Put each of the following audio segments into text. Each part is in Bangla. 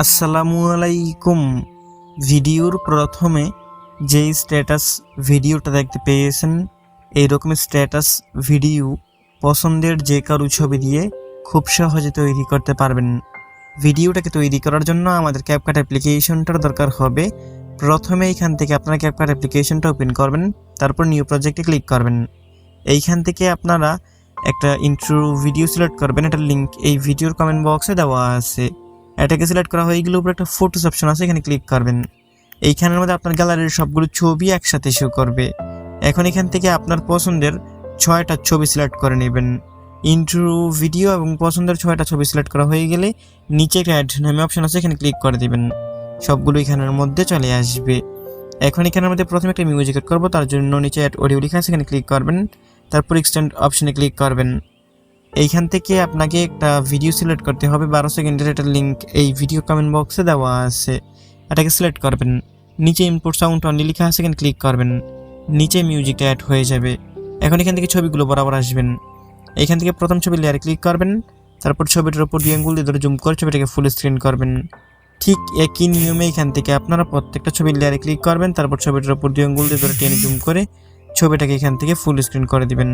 আসসালামু আলাইকুম। ভিডিওর প্রথমে যেই স্ট্যাটাস ভিডিওটা দেখতে পেয়েছেন, এইরকম স্ট্যাটাস ভিডিও পছন্দের যে কারু ছবি দিয়ে খুব সহজে তৈরি করতে পারবেন। ভিডিওটাকে তৈরি করার জন্য আমাদের ক্যাপকাট অ্যাপ্লিকেশনটার দরকার হবে, প্রথমে এইখান থেকে আপনারা ক্যাপকাট অ্যাপ্লিকেশনটা ওপেন করবেন, তারপর নিউ প্রজেক্টে ক্লিক করবেন। এইখান থেকে আপনারা একটা ইন্ট্রো ভিডিও সিলেক্ট করবেন এটার লিঙ্ক এই ভিডিওর কমেন্ট বক্সে দেওয়া আছে। এটাকে সিলেক্ট করা হয়ে গেলে উপরে একটা ফটোস অপশন আছে, এখানে ক্লিক করবেন। এইখানের মধ্যে আপনার গ্যালারির সবগুলো ছবি একসাথে শো করবে। এখন এখান থেকে আপনার পছন্দের ছয়টা ছবি সিলেক্ট করে নেবেন। ইন্ট্রো ভিডিও এবং পছন্দের ছয়টা ছবি সিলেক্ট করা হয়ে গেলে নিচে একটা অ্যাড নামে অপশন আছে, এখানে ক্লিক করে দেবেন। সবগুলো এখানের মধ্যে চলে আসবে। এখন এখানের মধ্যে প্রথমে একটা মিউজিক এড করব, তার জন্য নিচে অ্যাড অডিও লেখা আছে, এখানে ক্লিক করবেন। তারপর এক্সটেন্ড অপশনে ক্লিক করবেন। এইখান থেকে আপনাকে একটা ভিডিও সিলেক্ট করতে হবে। বারো সেকেন্ডের একটা লিঙ্ক এই ভিডিও কমেন্ট বক্সে দেওয়া আছে। এটাকে সিলেক্ট করবেন। নিচে ইনপুট সাউন্ড অনলি লেখা আছে, এখানে ক্লিক করবেন। নিচে মিউজিকটা অ্যাড হয়ে যাবে। এখন এখান থেকে ছবিগুলো বরাবর আসবেন। এখান থেকে প্রথম ছবি লেয়ারে ক্লিক করবেন। তারপর ছবিটার উপর দিয়ে আঙ্গুল দিয়ে ধরে জুম করে ছবিটাকে ফুল স্ক্রিন করবেন। ঠিক একই নিয়মে এখান থেকে আপনারা প্রত্যেকটা ছবির লেয়ারে ক্লিক করবেন। তারপর ছবিটার উপর দিয়ে আঙ্গুল দিয়ে ধরে টেনে জুম করে ছবিটাকে এখান থেকে ফুল স্ক্রিন করে দিবেন।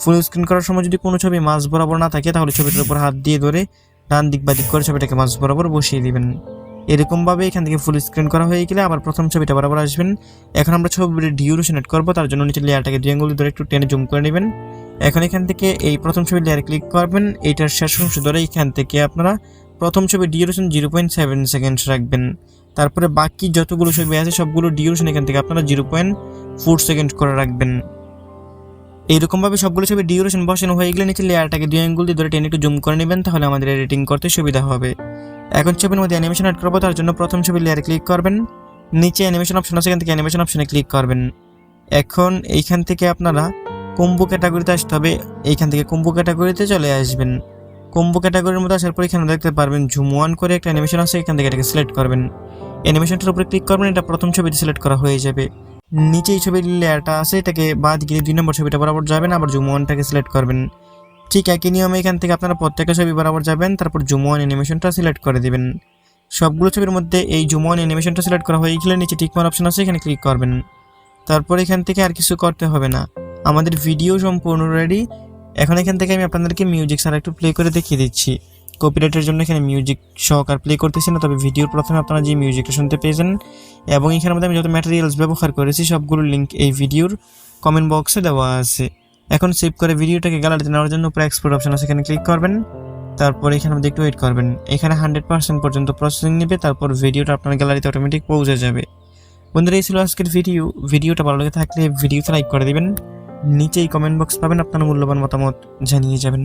ফুল স্ক্রিন করার সময় যদি কোনো ছবি মাঝ বরাবর না থাকে, তাহলে ছবিটার উপর হাত দিয়ে ধরে ডান দিক বা দিক করে ছবিটাকে মাঝ বরাবর বসিয়ে দিবেন। এরকমভাবে এখান থেকে ফুল স্ক্রিন করা হয়ে গেলে আবার প্রথম ছবিটা বরাবর আসবেন। এখন আমরা ছবির ডিউরেশন এড করব, তার জন্য নিচের লেয়ারটাকে দুই আঙ্গুল ধরে একটু টেনে জুম করে নেবেন। এখন এখান থেকে এই প্রথম ছবির লেয়ারে ক্লিক করবেন, এইটার শেষ অংশ ধরে এখান থেকে আপনারা প্রথম ছবি duration zero point seven seconds রাখবেন। তারপরে বাকি যতগুলো ছবি আছে, সবগুলো ডিউরেশন এখান থেকে আপনারা জিরো পয়েন্ট ফোর সেকেন্ড করে রাখবেন। এইরকমভাবে সবগুলো ছবি ডিউরেশন বসানো হয়ে গেলে নিচে লেয়ারটাকে দুই আঙ্গুল দিয়ে ধরে টেনে একটু জুম করে নেবেন, তাহলে আমাদের এডিটিং করতে সুবিধা হবে। এখন ছবির মধ্যে অ্যানিমেশন অ্যাড করব, তার জন্য প্রথম ছবি লেয়ারে ক্লিক করবেন। নিচে অ্যানিমেশন অপশন আছে, এখান থেকে অ্যানিমেশন অপশনে ক্লিক করবেন। এখন এইখান থেকে আপনারা কম্বো ক্যাটাগরিতে আসতে হবে। এইখান থেকে কম্বো ক্যাটাগরিতে চলে আসবেন। কম্বো ক্যাটাগরির মধ্যে আসার পর এখানে দেখতে পারবেন জুম ওয়ান করে একটা অ্যানিমেশন আছে, এখান থেকে এটাকে সিলেক্ট করবেন। অ্যানিমেশনটার উপরে ক্লিক করবেন, এটা প্রথম ছবিতে সিলেক্ট করা হয়ে যাবে। নিচে এই ছবির লেয়ারটা আছে, এটাকে বাদ গিয়ে দুই নম্বর ছবিটা বরাবর যাবেন, আবার জুম ওয়ানটাকে সিলেক্ট করবেন। ঠিক একই নিয়মে এখান থেকে আপনারা প্রত্যেকটা ছবি বরাবর যাবেন, তারপর জুম ওয়ান অ্যানিমেশনটা সিলেক্ট করে দেবেন। সবগুলো ছবির মধ্যে এই জুম ওয়ান অ্যানিমেশনটা সিলেক্ট করা হয়ে গেলে নিচে টিকমার অপশন আছে, এখানে ক্লিক করবেন। তারপর এখান থেকে আর কিছু করতে হবে না। আমাদের ভিডিও সম্পূর্ণ রেডি এখন এখান থেকে আমি আপনাদেরকে মিউজিক ছাড়া একটু প্লে করে দেখিয়ে দিচ্ছি। কপিরাইটের জন্য এখানে মিউজিক সহকার প্লে করতেছি না, তবে ভিডিওর প্রথমে আপনারা যে মিউজিকটা শুনতে পেয়েছেন, এবং এখানের মধ্যে আমি যত ম্যাটেরিয়ালস ব্যবহার করেছি সবগুলো লিঙ্ক এই ভিডিওর কমেন্ট বক্সে দেওয়া আছে। এখন সেভ করে ভিডিওটাকে গ্যালারিতে নেওয়ার জন্য উপরে এক্সপোর্ট অপশন আছে, এখানে ক্লিক করবেন, তারপর এখানে মধ্যে একটু ওয়েট করবেন। এখানে হান্ড্রেড পার্সেন্ট পর্যন্ত প্রসেসিং নেবে, তারপর ভিডিওটা আপনার গ্যালারিতে অটোমেটিক পৌঁছে যাবে। বন্ধুরা, এই ছিল আজকের ভিডিও ভিডিওটা ভালো লেগে থাকলে ভিডিওতে লাইক করে দেবেন। নিচেই কমেন্ট বক্স পাবেন, আপনার মূল্যবান মতামত জানিয়ে যাবেন।